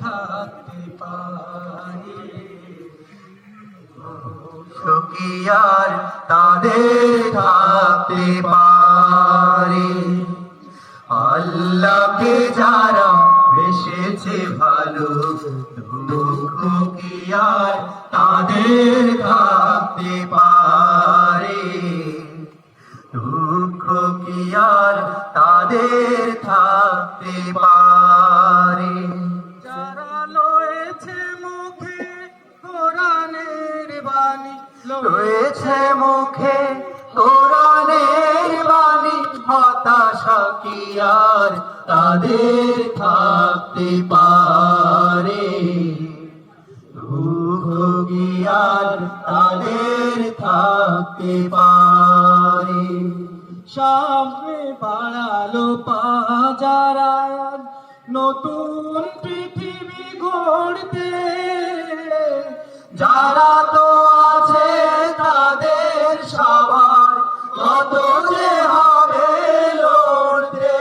থাকতে পারে। সুখিয়ার তাদের থাকতে পারে। আল্লাহকে যারা বেসেছে ভালো দুঃখ তাদের থাকতে পারে। দুঃখ কি তাদের থাকতে পারে। যারা লয়েছে মুখে কোরআনের বাণী রয়েছে মুখে কোরআনের বাণী, হতাশা কি আর তাদের থাকতে পারে? দুঃখ তাদের থাকতে পারে? সামনে বাড়ালো পাজারায়। নতুন পৃথিবী গড়তে যারা তো আছে তাদের সবার কত যে হবে লড়তে।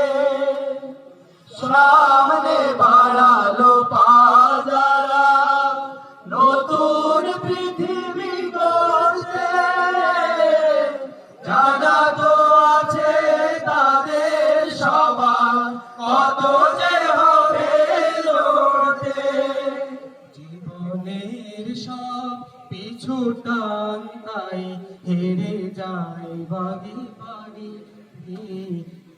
পিছু টান তাই হেরে যায় বাড়ি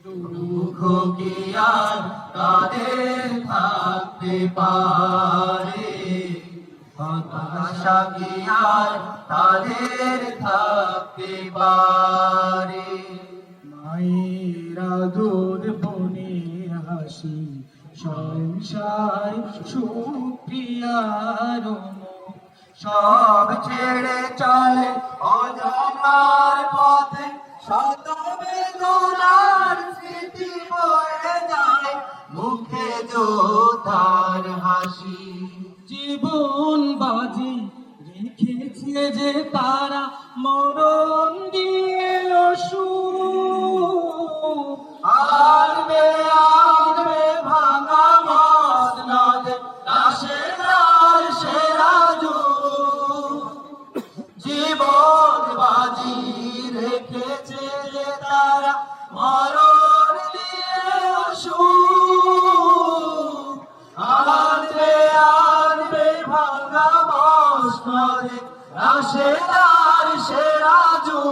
দুঃখ কি আর তাদের থাকতে পারে? হতাশা কি আর তাদের থাকতে পারে? মায়েরা দুধ বনের হাসি, সংসার সুপ্রিয়ার সব ছেড়ে মুখে যোদ্ধার হাসি। জীবন বাজি রেখেছে যে তারা মরণ দিয়ে অসুখ আনবে ভাঙা সেরাজু জীবন রাশেদার সেরাজু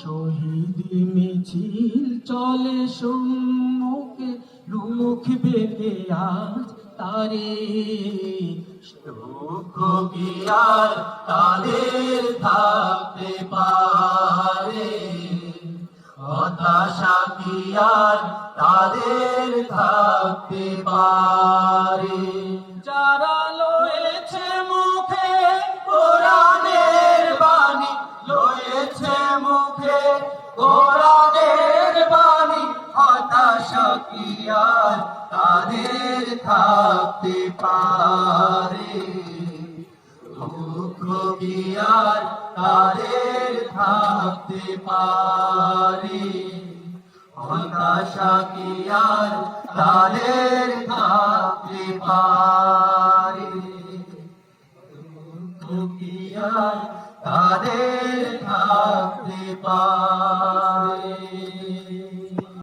শহীদ মিছিল চলে সম্মুখে রুখ বেঁধে আজ তারে। দুঃখ কি আর তাদের থাকতে পারে? হতাশা কি আর তাদের থাকতে পারে? কি আর তাদের থাকতে পারে। দুঃখ কি আর তাদের থাকতে পারে। হতাশা কি আর তাদের থাকতে পারে। দুঃখিয়ার তাদের থাকতে পারে।